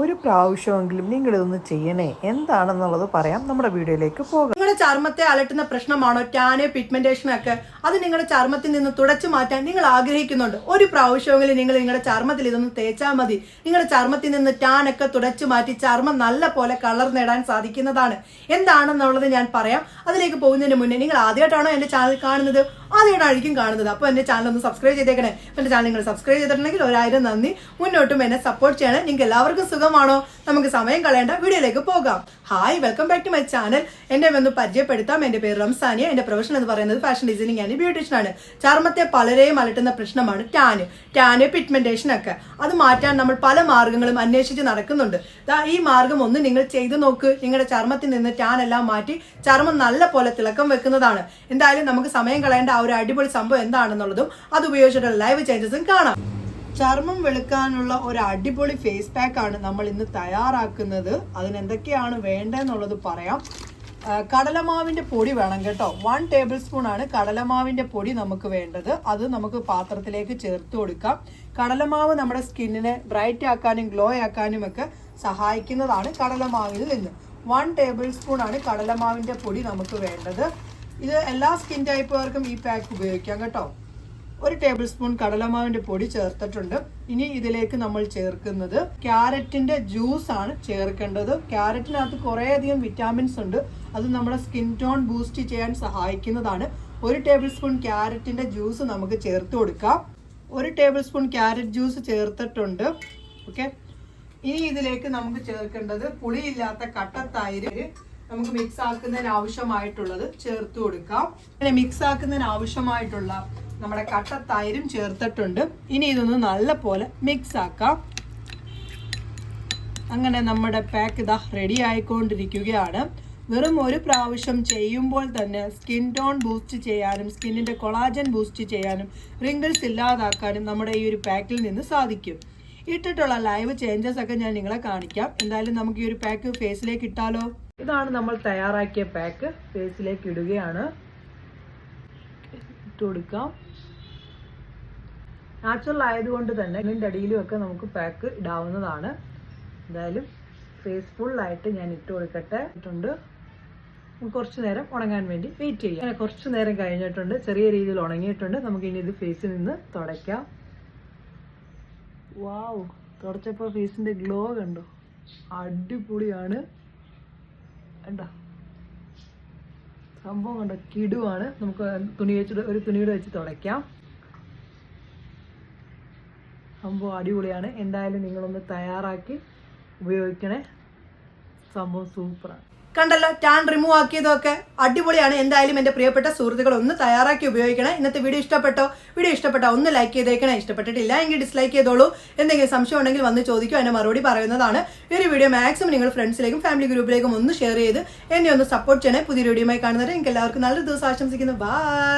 ഒരു പ്രാവശ്യമെങ്കിലും നിങ്ങളിതൊന്ന് ചെയ്യണേ. എന്താണെന്നുള്ളത് പറയാം. നമ്മുടെ വീഡിയോയിലേക്ക് പോകാം. നിങ്ങളുടെ ചർമ്മത്തെ അലട്ടുന്ന പ്രശ്നമാണോ? ടാന് പിഗ്മെന്റേഷൻ ഒക്കെ അത് നിങ്ങളുടെ ചർമ്മത്തിൽ നിന്ന് തുടച്ചു മാറ്റാൻ നിങ്ങൾ ആഗ്രഹിക്കുന്നുണ്ട്. ഒരു പ്രാവശ്യമെങ്കിലും നിങ്ങൾ നിങ്ങളുടെ ചർമ്മത്തിൽ ഇതൊന്ന് തേച്ചാൽ മതി. നിങ്ങളുടെ ചർമ്മത്തിൽ നിന്ന് ടാൻ ഒക്കെ തുടച്ചു മാറ്റി ചർമ്മം നല്ല പോലെ കളർ നേടാൻ സാധിക്കുന്നതാണ്. എന്താണെന്നുള്ളത് ഞാൻ പറയാം. അതിലേക്ക് പോകുന്നതിന് മുന്നേ നിങ്ങൾ ആദ്യമായിട്ടാണോ എന്റെ ചാനൽ കാണുന്നത്? ആദ്യമായിട്ടായിരിക്കും കാണുന്നത്. അപ്പോൾ എന്റെ ചാനൽ ഒന്ന് സബ്സ്ക്രൈബ് ചെയ്തേക്കണേ. എന്റെ ചാനൽ നിങ്ങൾ സബ്സ്ക്രൈബ് ചെയ്തിട്ടുണ്ടെങ്കിൽ ഒരായിരം നന്ദി. മുന്നോട്ടും എന്നെ സപ്പോർട്ട് ചെയ്യണം. നിങ്ങൾക്ക് എല്ലാവർക്കും സുഖമാണോ നമുക്ക് സമയം കളയേണ്ട വീഡിയോയിലേക്ക് പോകാം. Hi welcome back to my channel എന്നെ ഒന്ന് പരിചയപ്പെടുത്താം. എന്റെ പേര് റംസാനിയ. എന്റെ പ്രൊഫഷൻ എന്ന് പറയുന്നത് ഫാഷൻ ഡിസൈനിങ് ആൻഡ് ബ്യൂട്ടീഷ്യൻ ആണ്. ചർമ്മത്തെ പലരെയും അലട്ടുന്ന പ്രശ്നമാണ് ടാന് ടാന് പിഗ്മെന്റേഷൻ ഒക്കെ. അത് മാറ്റാൻ നമ്മൾ പല മാർഗങ്ങളും അന്വേഷിച്ച് നടക്കുന്നുണ്ട്. ഈ മാർഗം ഒന്ന് നിങ്ങൾ ചെയ്തു നോക്ക്. നിങ്ങളുടെ ചർമ്മത്തിൽ നിന്ന് ടാൻ എല്ലാം മാറ്റി ചർമ്മം നല്ല പോലെ തിളക്കം വെക്കുന്നതാണ്. എന്തായാലും നമുക്ക് സമയം കളയേണ്ട ആ ഒരു അടിപൊളി സംഭവം എന്താണെന്നുള്ളതും അത് ഉപയോഗിച്ചിട്ടുള്ള ലൈവ് ചേഞ്ചസും കാണാം. ചർമ്മം വെളുക്കാനുള്ള ഒരു അടിപൊളി ഫേസ് പാക്ക് ആണ് നമ്മൾ ഇന്ന് തയ്യാറാക്കുന്നത്. അതിന് എന്തൊക്കെയാണ് വേണ്ടതെന്നുള്ളത് പറയാം. കടലമാവിന്റെ പൊടി വേണം കേട്ടോ. വൺ ടേബിൾ സ്പൂൺ ആണ് കടലമാവിന്റെ പൊടി നമുക്ക് വേണ്ടത്. അത് നമുക്ക് പാത്രത്തിലേക്ക് ചേർത്ത് കൊടുക്കാം. കടലമാവ് നമ്മുടെ സ്കിന്നിനെ ബ്രൈറ്റ് ആക്കാനും ഗ്ലോ ആക്കാനും ഒക്കെ സഹായിക്കുന്നതാണ് കടലമാവിൽ നിന്ന്. വൺ ടേബിൾ സ്പൂൺ ആണ് കടലമാവിന്റെ പൊടി നമുക്ക് വേണ്ടത്. ഇത് എല്ലാ സ്കിൻ ടൈപ്പുകാർക്കും ഈ പാക്ക് ഉപയോഗിക്കാം കേട്ടോ. ഒരു ടേബിൾ സ്പൂൺ കടലമാവിന്റെ പൊടി ചേർത്തിട്ടുണ്ട്. ഇനി ഇതിലേക്ക് നമ്മൾ ചേർക്കുന്നത് ക്യാരറ്റിന്റെ ജ്യൂസ് ആണ് ചേർക്കേണ്ടത്. ക്യാരറ്റിനകത്ത് കുറേയധികം വിറ്റാമിൻസ് ഉണ്ട്. അത് നമ്മുടെ സ്കിൻ ടോൺ ബൂസ്റ്റ് ചെയ്യാൻ സഹായിക്കുന്നതാണ്. ഒരു ടേബിൾ സ്പൂൺ ക്യാരറ്റിന്റെ ജ്യൂസ് നമുക്ക് ചേർത്ത് കൊടുക്കാം. ഒരു ടേബിൾ സ്പൂൺ ക്യാരറ്റ് ജ്യൂസ് ചേർത്തിട്ടുണ്ട്. ഓക്കെ ഇനി ഇതിലേക്ക് നമുക്ക് ചേർക്കേണ്ടത് പുളിയില്ലാത്ത കട്ടത്തൈര് നമുക്ക് മിക്സ് ആക്കുന്നതിന് ആവശ്യമായിട്ടുള്ളത് ചേർത്ത് കൊടുക്കാം. മിക്സ് ആക്കുന്നതിന് ആവശ്യമായിട്ടുള്ള നമ്മുടെ കട്ട തൈരും ചേർത്തിട്ടുണ്ട്. ഇനി ഇതൊന്ന് നല്ലപോലെ മിക്സ് ആക്കാം. അങ്ങനെ നമ്മുടെ പാക്ക് ഇതാ റെഡി ആയിക്കൊണ്ടിരിക്കുകയാണ്. വെറും ഒരു പ്രാവശ്യം ചെയ്യുമ്പോൾ തന്നെ സ്കിൻ ടോൺ ബൂസ്റ്റ് ചെയ്യാനും സ്കിന്നിന്റെ കൊളാജൻ ബൂസ്റ്റ് ചെയ്യാനും റിങ്കിൾസ് ഇല്ലാതാക്കാനും നമ്മുടെ ഈ ഒരു പാക്കിൽ നിന്ന് സാധിക്കും. ഇട്ടിട്ടുള്ള ലൈവ് ചേഞ്ചസ് ഒക്കെ ഞാൻ നിങ്ങളെ കാണിക്കാം. എന്തായാലും നമുക്ക് ഈ ഒരു പാക്ക് ഫേസിലേക്ക് ഇട്ടാലോ? ഇതാണ് നമ്മൾ തയ്യാറാക്കിയ പാക്ക് ഫേസിലേക്ക് ഇടുകയാണ്. ഇട്ട് കൊടുക്കാം. നാച്ചുറൽ ആയതുകൊണ്ട് തന്നെ ഇതിന്റെ അടിയിലും ഒക്കെ നമുക്ക് പാക്ക് ഇടാവുന്നതാണ്. എന്തായാലും ഫേസ് ഫുള്ളായിട്ട് ഞാൻ ഇട്ട് കൊടുക്കട്ടെ. ഇട്ടുണ്ട് കുറച്ച് നേരം ഉണങ്ങാൻ വേണ്ടി വെയിറ്റ് ചെയ്യാം. അങ്ങനെ കുറച്ച് നേരം കഴിഞ്ഞിട്ടുണ്ട്. ചെറിയ രീതിയിൽ ഉണങ്ങിയിട്ടുണ്ട്. നമുക്ക് ഇനി ഇത് ഫേസിൽ നിന്ന് തുടയ്ക്കാം. വാവ് തുടച്ചപ്പോൾ ഫേസിന്റെ ഗ്ലോ കണ്ടോ? അടിപൊളിയാണ്. കണ്ടോ? സംഭവം കണ്ട? കിടുവാണ്. നമുക്ക് തുണി വെച്ചിട്ട് ഒരു തുണിയുടെ വെച്ച് തുടയ്ക്കാം. സംഭവം അടിപൊളിയാണ്. എന്തായാലും നിങ്ങളൊന്ന് തയ്യാറാക്കി ഉപയോഗിക്കണേ. സംഭവം സൂപ്പറാണ്. കണ്ടല്ലോ ടാൻ റിമൂവ് ആക്കിയതൊക്കെ അടിപൊളിയാണ്. എന്തായാലും എന്റെ പ്രിയപ്പെട്ട സുഹൃത്തുക്കൾ ഒന്ന് തയ്യാറാക്കി ഉപയോഗിക്കണേ. ഇന്നത്തെ വീഡിയോ ഇഷ്ടപ്പെട്ടോ? വീഡിയോ ഇഷ്ടപ്പെട്ടോ ഒന്ന് ലൈക്ക് ചെയ്തേക്കണേ. ഇഷ്ടപ്പെട്ടിട്ടില്ല എങ്കിൽ ഡിസ്ലൈക്ക് ചെയ്തോളൂ. എന്തെങ്കിലും സംശയം ഉണ്ടെങ്കിൽ വന്ന് ചോദിക്കും. എന്നെ മറുപടി പറയുന്നതാണ്. ഈ ഒരു വീഡിയോ മാക്സിമം നിങ്ങൾ ഫ്രണ്ട്സിലേക്കും ഫാമിലി ഗ്രൂപ്പിലേക്കും ഒന്ന് ഷെയർ ചെയ്ത് എന്നെ ഒന്ന് സപ്പോർട്ട് ചെയ്യണേ. പുതിയൊരു വീഡിയോയുമായി കാണുന്നത് എനിക്ക് എല്ലാവർക്കും നല്ലൊരു ദിവസം ആശംസിക്കുന്നു. ബൈ